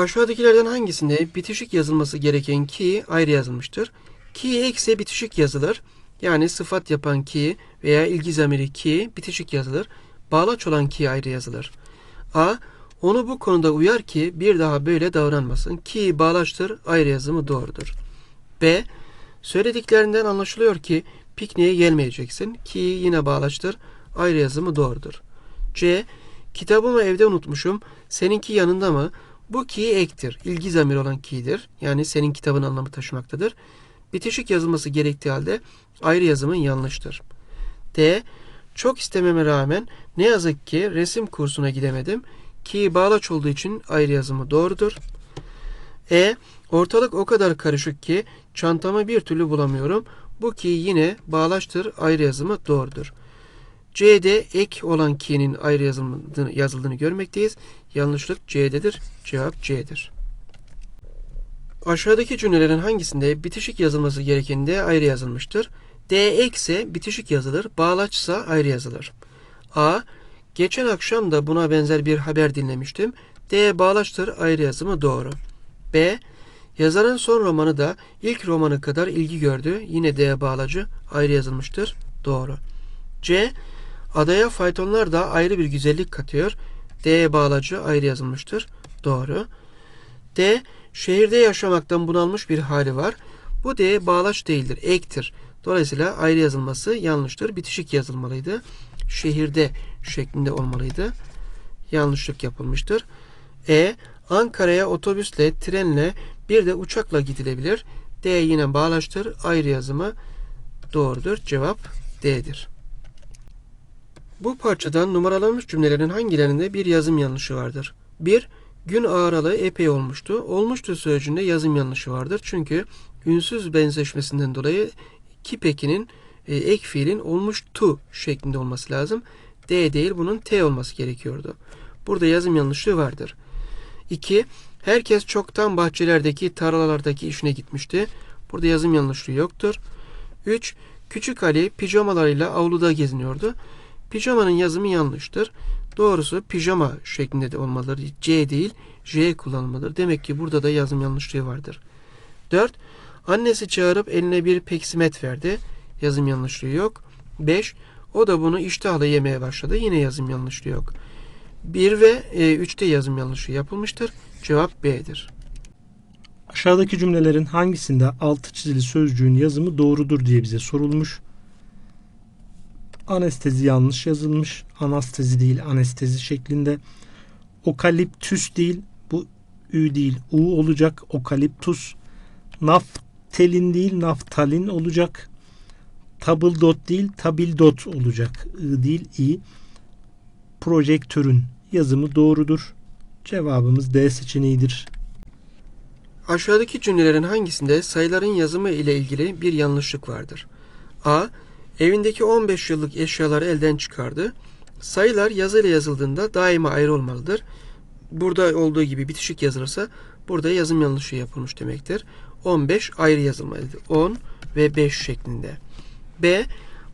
Aşağıdakilerden hangisinde bitişik yazılması gereken ki ayrı yazılmıştır? Ki ekse bitişik yazılır. Yani sıfat yapan ki veya ilgi zamiri ki bitişik yazılır. Bağlaç olan ki ayrı yazılır. A. Onu bu konuda uyar ki bir daha böyle davranmasın. Ki bağlaçtır ayrı yazımı doğrudur. B. Söylediklerinden anlaşılıyor ki pikniğe gelmeyeceksin. Ki yine bağlaçtır ayrı yazımı doğrudur. C. Kitabımı evde unutmuşum. Seninki yanında mı? Bu ki ektir. İlgi zamiri olan ki'dir. Yani senin kitabın anlamı taşımaktadır. Bitişik yazılması gerektiği halde ayrı yazımın yanlıştır. D. Çok istememe rağmen ne yazık ki resim kursuna gidemedim. Ki bağlaç olduğu için ayrı yazımı doğrudur. E. Ortalık o kadar karışık ki çantamı bir türlü bulamıyorum. Bu ki yine bağlaçtır ayrı yazımı doğrudur. C'de ek olan ki'nin ayrı yazıldığını, yazıldığını görmekteyiz. Yanlışlık C'dedir. Cevap C'dir. Aşağıdaki cümlelerin hangisinde bitişik yazılması gerekeninde ayrı yazılmıştır? D ekse bitişik yazılır, bağlaçsa ayrı yazılır. A. Geçen akşam da buna benzer bir haber dinlemiştim. D bağlaçtır, ayrı yazımı doğru. B. Yazarın son romanı da ilk romanı kadar ilgi gördü. Yine D bağlacı ayrı yazılmıştır. Doğru. C. Adaya faytonlar da ayrı bir güzellik katıyor. D bağlacı ayrı yazılmıştır. Doğru. D. Şehirde yaşamaktan bunalmış bir hali var. Bu D bağlaç değildir. Ektir. Dolayısıyla ayrı yazılması yanlıştır. Bitişik yazılmalıydı. Şehirde şeklinde olmalıydı. Yanlışlık yapılmıştır. E. Ankara'ya otobüsle, trenle bir de uçakla gidilebilir. D yine bağlaçtır. Ayrı yazımı doğrudur. Cevap D'dir. Bu parçadan numaralanmış cümlelerin hangilerinde bir yazım yanlışı vardır? 1. Gün ağralı epey olmuştu. Olmuştu sözcüğünde yazım yanlışı vardır. Çünkü ünsüz benzeşmesinden dolayı ki pekinin e, ek fiilin olmuştu şeklinde olması lazım. D değil bunun T olması gerekiyordu. Burada yazım yanlışlığı vardır. 2. Herkes çoktan bahçelerdeki tarlalardaki işine gitmişti. Burada yazım yanlışlığı yoktur. 3. Küçük Ali pijamalarıyla avluda geziniyordu. Pijamanın yazımı yanlıştır. Doğrusu pijama şeklinde de olmalıdır. C değil J kullanılmalıdır. Demek ki burada da yazım yanlışlığı vardır. 4. Annesi çağırıp eline bir peksimet verdi. Yazım yanlışlığı yok. 5. O da bunu iştahla yemeye başladı. Yine yazım yanlışlığı yok. 1 ve 3'te yazım yanlışlığı yapılmıştır. Cevap B'dir. Aşağıdaki cümlelerin hangisinde altı çizili sözcüğün yazımı doğrudur diye bize sorulmuş. Anestezi yanlış yazılmış. Anestezi değil anestezi şeklinde. Okaliptüs değil bu ü değil u olacak. Okaliptus. Naftelin değil naftalin olacak. Tabildot değil tabildot olacak. I değil i. Projektörün yazımı doğrudur. Cevabımız D seçeneğidir. Aşağıdaki cümlelerin hangisinde sayıların yazımı ile ilgili bir yanlışlık vardır? A. Evindeki 15 yıllık eşyaları elden çıkardı. Sayılar yazıyla yazıldığında daima ayrı olmalıdır. Burada olduğu gibi bitişik yazılırsa burada yazım yanlışı yapılmış demektir. 15 ayrı yazılmalıdır. 10 ve 5 şeklinde. B.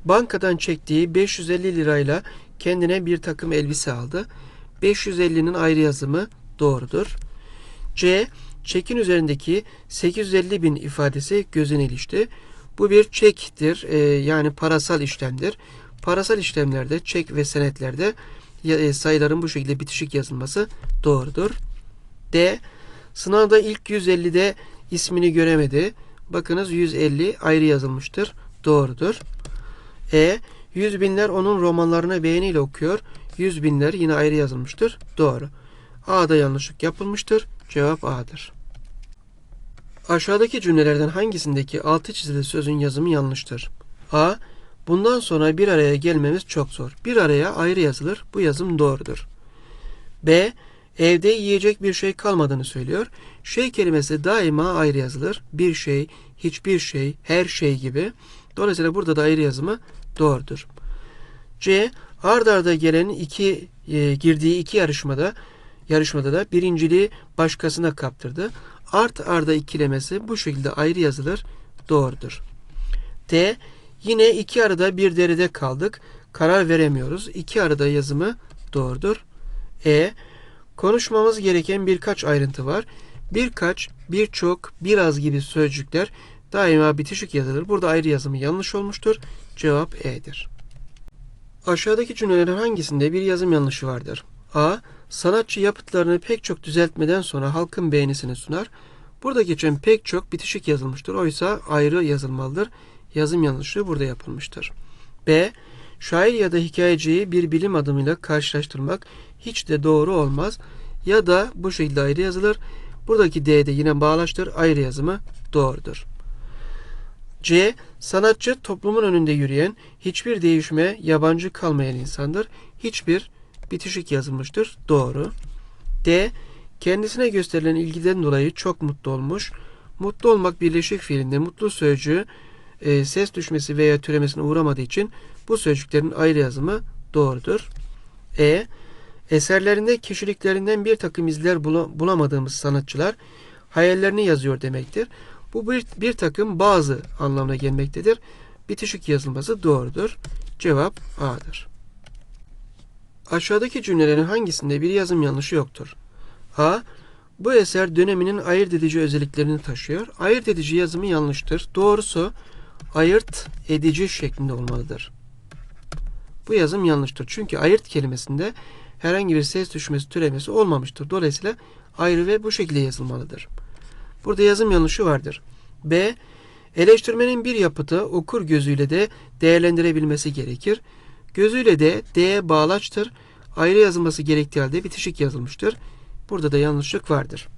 Bankadan çektiği 550 lirayla kendine bir takım elbise aldı. 550'nin ayrı yazımı doğrudur. C. Çekin üzerindeki 850 bin ifadesi gözüne ilişti. Bu bir çektir e, yani parasal işlemdir. Parasal işlemlerde çek ve senetlerde e, sayıların bu şekilde bitişik yazılması doğrudur. D. Sınavda ilk 150'de ismini göremedi. Bakınız 150 ayrı yazılmıştır. Doğrudur. E. Yüz binler onun romanlarını beğeniyle okuyor. Yüz binler yine ayrı yazılmıştır. Doğru. A'da yanlışlık yapılmıştır. Cevap A'dır. Aşağıdaki cümlelerden hangisindeki altı çizili sözün yazımı yanlıştır? A. Bundan sonra bir araya gelmemiz çok zor. Bir araya ayrı yazılır. Bu yazım doğrudur. B. Evde yiyecek bir şey kalmadığını söylüyor. Şey kelimesi daima ayrı yazılır. Bir şey, hiçbir şey, her şey gibi. Dolayısıyla burada da ayrı yazımı doğrudur. C. Ard arda gelen iki e, girdiği iki yarışmada yarışmada da birinciliği başkasına kaptırdı. Art arda ikilemesi bu şekilde ayrı yazılır. Doğrudur. D. Yine iki arada bir derede kaldık. Karar veremiyoruz. İki arada yazımı doğrudur. E. Konuşmamız gereken birkaç ayrıntı var. Birkaç, birçok, biraz gibi sözcükler daima bitişik yazılır. Burada ayrı yazımı yanlış olmuştur. Cevap E'dir. Aşağıdaki cümlelerin hangisinde bir yazım yanlışı vardır? A. Sanatçı yapıtlarını pek çok düzeltmeden sonra halkın beğenisini sunar. Burada geçen pek çok bitişik yazılmıştır. Oysa ayrı yazılmalıdır. Yazım yanlışlığı burada yapılmıştır. B. Şair ya da hikayeciyi bir bilim adamıyla karşılaştırmak hiç de doğru olmaz. Ya da bu şekilde ayrı yazılır. Buradaki D de yine bağlaçtır. Ayrı yazımı doğrudur. C. Sanatçı toplumun önünde yürüyen, hiçbir değişime yabancı kalmayan insandır. Hiçbir bitişik yazılmıştır. Doğru. D. Kendisine gösterilen ilgiden dolayı çok mutlu olmuş. Mutlu olmak birleşik fiilinde mutlu sözcüğü e, ses düşmesi veya türemesine uğramadığı için bu sözcüklerin ayrı yazımı doğrudur. E. Eserlerinde kişiliklerinden bir takım izler bula- bulamadığımız sanatçılar hayallerini yazıyor demektir. Bu bir, bir takım bazı anlamına gelmektedir. Bitişik yazılması doğrudur. Cevap A'dır. Aşağıdaki cümlelerin hangisinde bir yazım yanlışı yoktur? A. Bu eser döneminin ayırt edici özelliklerini taşıyor. Ayırt edici yazımı yanlıştır. Doğrusu ayırt edici şeklinde olmalıdır. Bu yazım yanlıştır. Çünkü ayırt kelimesinde herhangi bir ses düşmesi, türemesi olmamıştır. Dolayısıyla ayrı ve bu şekilde yazılmalıdır. Burada yazım yanlışı vardır. B. Eleştirmenin bir yapıtı okur gözüyle de değerlendirebilmesi gerekir. Gözüyle de D bağlaçtır. Ayrı yazılması gerektiği halde bitişik yazılmıştır. Burada da yanlışlık vardır.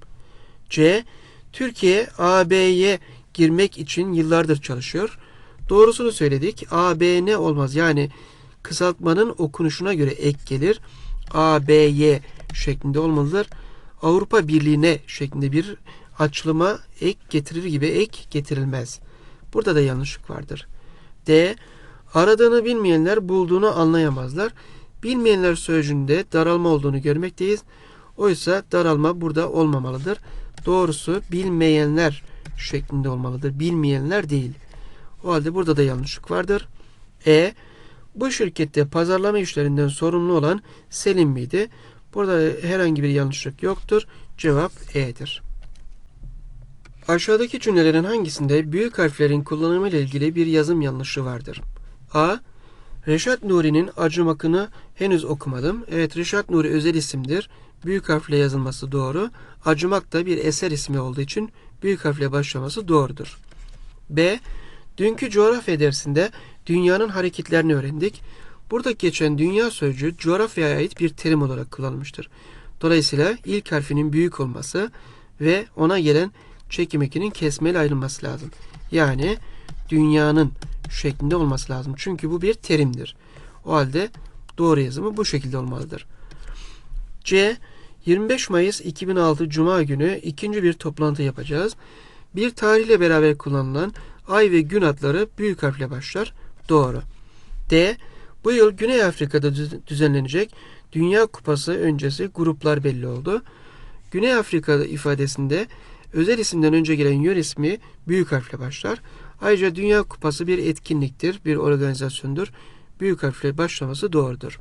C. Türkiye AB'ye girmek için yıllardır çalışıyor. Doğrusunu söyledik. AB ne olmaz? Yani kısaltmanın okunuşuna göre ek gelir. ABY şeklinde olmalıdır. Avrupa Birliği'ne şeklinde bir açılıma ek getirir gibi ek getirilmez. Burada da yanlışlık vardır. D. Aradığını bilmeyenler bulduğunu anlayamazlar. Bilmeyenler sözcüğünde daralma olduğunu görmekteyiz. Oysa daralma burada olmamalıdır. Doğrusu bilmeyenler şeklinde olmalıdır. Bilmeyenler değil. O halde burada da yanlışlık vardır. E. Bu şirkette pazarlama işlerinden sorumlu olan Selim miydi? Burada herhangi bir yanlışlık yoktur. Cevap E'dir. Aşağıdaki cümlelerin hangisinde büyük harflerin kullanımı ile ilgili bir yazım yanlışı vardır? A. Reşat Nuri'nin Acımak'ını henüz okumadım. Evet Reşat Nuri özel isimdir. Büyük harfle yazılması doğru. Acımak da bir eser ismi olduğu için büyük harfle başlaması doğrudur. B. Dünkü coğrafya dersinde dünyanın hareketlerini öğrendik. Burada geçen dünya sözcüğü coğrafyaya ait bir terim olarak kullanılmıştır. Dolayısıyla ilk harfinin büyük olması ve ona gelen çekim ekinin kesmeli ayrılması lazım. Yani dünyanın şeklinde olması lazım. Çünkü bu bir terimdir. O halde doğru yazımı bu şekilde olmalıdır. C. 25 Mayıs 2006 Cuma günü ikinci bir toplantı yapacağız. Bir tarihle beraber kullanılan ay ve gün adları büyük harfle başlar. Doğru. D. Bu yıl Güney Afrika'da düz- düzenlenecek Dünya Kupası öncesi gruplar belli oldu. Güney Afrika ifadesinde özel isimden önce gelen yör ismi büyük harfle başlar. Ayrıca Dünya Kupası bir etkinliktir, bir organizasyondur. Büyük harfle başlaması doğrudur.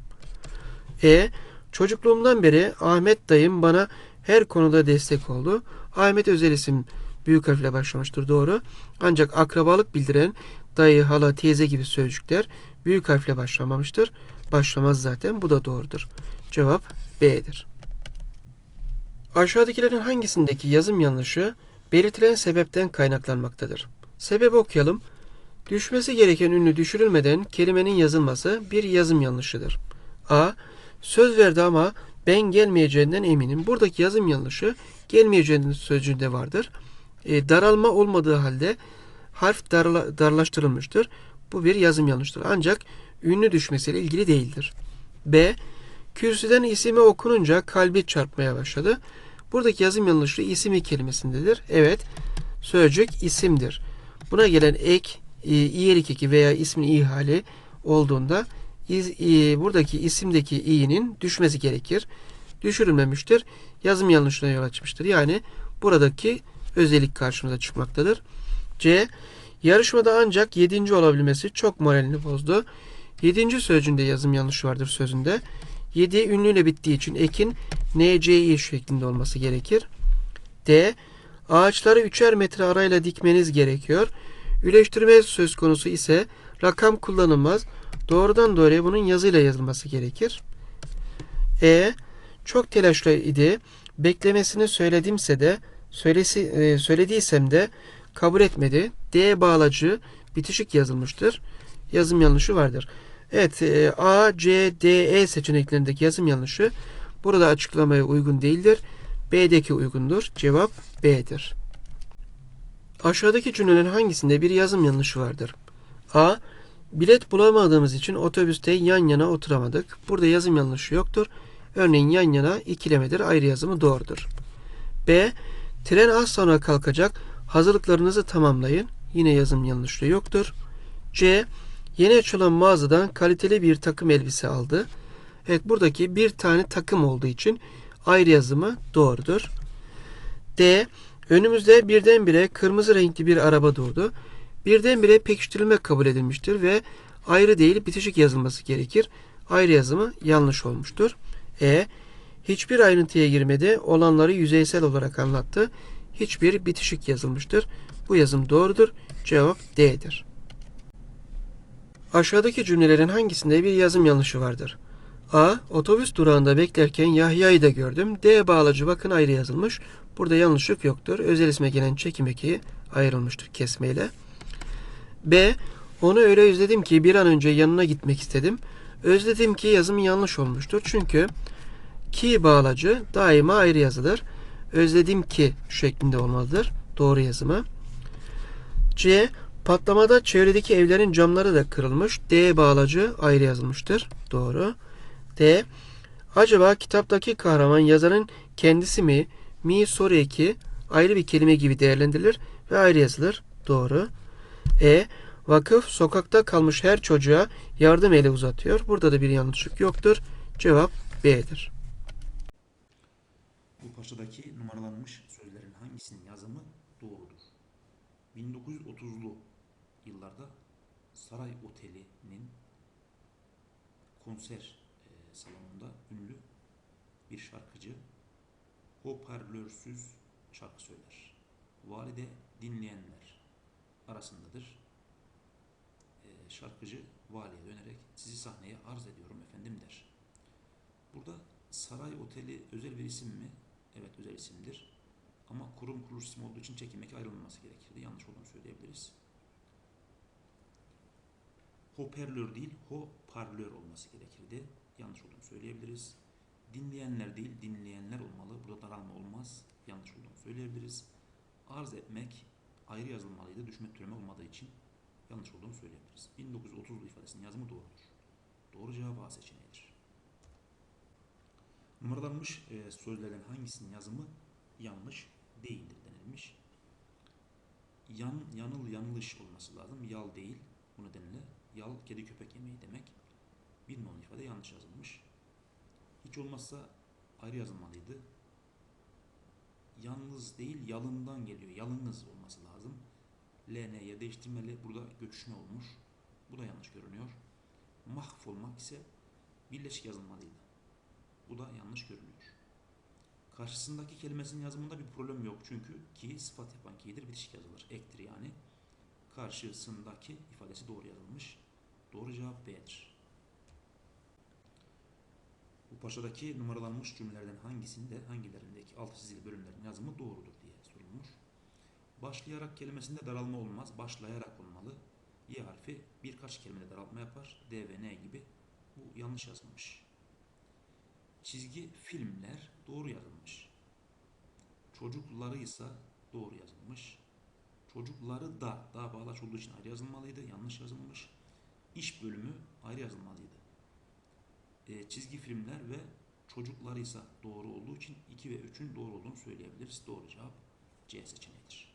E. Çocukluğumdan beri Ahmet dayım bana her konuda destek oldu. Ahmet özel isim büyük harfle başlamıştır doğru. Ancak akrabalık bildiren dayı, hala, teyze gibi sözcükler büyük harfle başlamamıştır. Başlamaz zaten. Bu da doğrudur. Cevap B'dir. Aşağıdakilerin hangisindeki yazım yanlışı belirtilen sebepten kaynaklanmaktadır? Sebebi okuyalım. Düşmesi gereken ünlü düşürülmeden kelimenin yazılması bir yazım yanlışıdır. A. Söz verdi ama ben gelmeyeceğinden eminim. Buradaki yazım yanlışı gelmeyeceğinin sözcüğünde vardır. E, daralma olmadığı halde harf darla, darlaştırılmıştır. Bu bir yazım yanlıştır. Ancak ünlü düşmesiyle ilgili değildir. B. Kürsüden ismi okununca kalbi çarpmaya başladı. Buradaki yazım yanlışlığı ismi kelimesindedir. Evet, sözcük isimdir. Buna gelen ek, e, iyelik eki veya ismin i hali olduğunda iz, e, buradaki isimdeki i'nin düşmesi gerekir. Düşürülmemiştir. Yazım yanlışlığına yol açmıştır. Yani buradaki özellik karşımıza çıkmaktadır. C. Yarışmada ancak 7. olabilmesi çok moralini bozdu. 7. sözcüğünde yazım yanlışı vardır sözünde. 7 ünlüyle bittiği için ekin NCI şeklinde olması gerekir. D. Ağaçları üçer metre arayla dikmeniz gerekiyor. Üleştirme söz konusu ise rakam kullanılmaz. Doğrudan doğruya bunun yazıyla yazılması gerekir. E. Çok telaşlı idi. Beklemesini söyledimse de söylesi, e, söylediysem de kabul etmedi. D bağlacı bitişik yazılmıştır. Yazım yanlışı vardır. Evet e, A, C, D, E seçeneklerindeki yazım yanlışı burada açıklamaya uygun değildir. B'deki uygundur. Cevap B'dir. Aşağıdaki cümlelerin hangisinde bir yazım yanlışı vardır? A. Bilet bulamadığımız için otobüste yan yana oturamadık. Burada yazım yanlışı yoktur. Örneğin yan yana ikilemedir. Ayrı yazımı doğrudur. B. Tren az sonra kalkacak. Hazırlıklarınızı tamamlayın. Yine yazım yanlışlığı yoktur. C. Yeni açılan mağazadan kaliteli bir takım elbise aldı. Evet buradaki bir tane takım olduğu için ayrı yazımı doğrudur. D. Önümüzde birdenbire kırmızı renkli bir araba durdu. Birdenbire pekiştirilme kabul edilmiştir ve ayrı değil bitişik yazılması gerekir. Ayrı yazımı yanlış olmuştur. E. Hiçbir ayrıntıya girmedi. Olanları yüzeysel olarak anlattı. Hiçbir bitişik yazılmıştır. Bu yazım doğrudur. Cevap D'dir. Aşağıdaki cümlelerin hangisinde bir yazım yanlışı vardır? A. Otobüs durağında beklerken Yahya'yı da gördüm. D. Bağlacı bakın ayrı yazılmış. Burada yanlışlık yoktur. Özel isme gelen çekim eki ayrılmıştır kesmeyle. B. Onu öyle özledim ki bir an önce yanına gitmek istedim. Özledim ki yazım yanlış olmuştur. Çünkü ki bağlacı daima ayrı yazılır. Özledim ki şeklinde olmalıdır. Doğru yazımı. C. Patlamada çevredeki evlerin camları da kırılmış. D bağlacı ayrı yazılmıştır. Doğru. D. Acaba kitaptaki kahraman yazarın kendisi mi? Mi soru eki ayrı bir kelime gibi değerlendirilir ve ayrı yazılır. Doğru. E. Vakıf sokakta kalmış her çocuğa yardım eli uzatıyor. Burada da bir yanlışlık yoktur. Cevap B'dir. Bu parçadaki numaralanmış sözlerin hangisinin yazımı doğrudur? 1930'lu yıllarda Saray Oteli'nin konser salonunda ünlü bir şarkıcı hoparlörsüz şarkı söyler. Valide dinleyenler arasındadır. E, şarkıcı valiye dönerek sizi sahneye arz ediyorum efendim der. Burada Saray Oteli özel bir isim mi? Evet özel isimdir. Ama kurum kuruluş ismi olduğu için çekim eki ayrılmaması gerekirdi. Yanlış olduğunu söyleyebiliriz. Hoparlör değil, hoparlör olması gerekirdi. Yanlış olduğunu söyleyebiliriz. Dinleyenler değil, dinleyenler olmalı. Burada daralma olmaz. Yanlış olduğunu söyleyebiliriz. Arz etmek ayrı yazılmalıydı. Düşme türeme olmadığı için yanlış olduğunu söyleyebiliriz. 1930'lu ifadesinin yazımı doğrudur. Doğru cevap A seçeneğidir. Numaralanmış e, sözlerden hangisinin yazımı yanlış değildir denilmiş. Yan, yanıl yanlış olması lazım. Yal değil. Bu nedenle yal kedi köpek yemeği demek. Bir numaralı ifade yanlış yazılmış. Hiç olmazsa ayrı yazılmalıydı. Yalnız değil yalından geliyor. Yalınız olması lazım. LN'ye değiştirmeli. Burada göçüşme olmuş. Bu da yanlış görünüyor. Mahvolmak ise birleşik yazılmalıydı. Bu da yanlış görünüyor. Karşısındaki kelimesinin yazımında bir problem yok çünkü ki sıfat yapan ki'dir bitişik yazılır. Ektir yani. Karşısındaki ifadesi doğru yazılmış. Doğru cevap B'dir. Bu parçadaki numaralanmış cümlelerden hangisinde, hangilerindeki altı çizili bölümlerin yazımı doğrudur diye sorulmuş. Başlayarak kelimesinde daralma olmaz. Başlayarak olmalı. Y harfi birkaç kelimede daraltma yapar. D ve N gibi. Bu yanlış yazılmış. Çizgi filmler doğru yazılmış. Çocukları ise doğru yazılmış. Çocukları da daha bağlaç olduğu için ayrı yazılmalıydı. Yanlış yazılmış. İş bölümü ayrı yazılmalıydı. E, çizgi filmler ve çocukları ise doğru olduğu için 2 ve 3'ün doğru olduğunu söyleyebiliriz. Doğru cevap C seçeneğidir.